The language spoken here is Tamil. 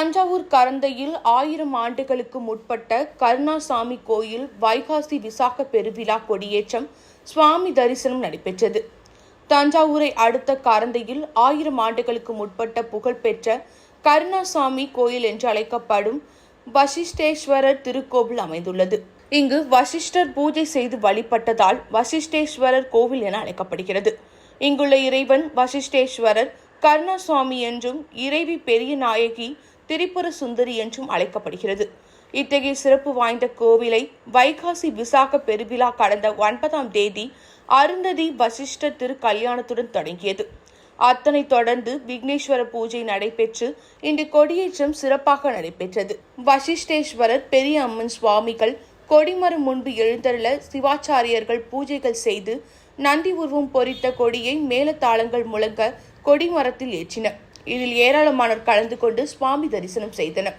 தஞ்சாவூர் கரந்தையில் ஆயிரம் ஆண்டுகளுக்கு முற்பட்ட கருணாசாமி கோயில் வைகாசி விசாக பெருவிழா கொடியேற்றம் சுவாமி தரிசனம் நடைபெற்றது. தஞ்சாவூரை அடுத்த கரந்தையில் ஆயிரம் ஆண்டுகளுக்கு முற்பட்ட புகழ்பெற்ற கருணாசாமி கோயில் என்று அழைக்கப்படும் வசிஷ்டேஸ்வரர் திருக்கோவில் அமைந்துள்ளது. இங்கு வசிஷ்டர் பூஜை செய்து வழிபட்டதால் வசிஷ்டேஸ்வரர் கோவில் என அழைக்கப்படுகிறது. இங்குள்ள இறைவன் வசிஷ்டேஸ்வரர் கருணாசுவாமி என்றும் இறைவி பெரிய நாயகி திரிபுர சுந்தரி என்றும் அழைக்கப்படுகிறது. இத்தகைய சிறப்பு வாய்ந்த கோவிலை வைகாசி விசாக பெருவிழா கடந்த ஒன்பதாம் தேதி அருந்ததி வசிஷ்ட திரு கல்யாணத்துடன் தொடங்கியது. அத்தனைத் தொடர்ந்து விக்னேஸ்வர பூஜை நடைபெற்று இன்று கொடியேற்றம் சிறப்பாக நடைபெற்றது. வசிஷ்டேஸ்வரர் பெரிய அம்மன் சுவாமிகள் கொடிமரம் முன்பு எழுந்தருள சிவாச்சாரியர்கள் பூஜைகள் செய்து நந்தி உருவம் பொறித்த கொடியை மேலத்தாளங்கள் முழங்க கொடிமரத்தில் ஏற்றினர். இதில் ஏராளமானோர் கலந்து கொண்டு சுவாமி தரிசனம் செய்தனர்.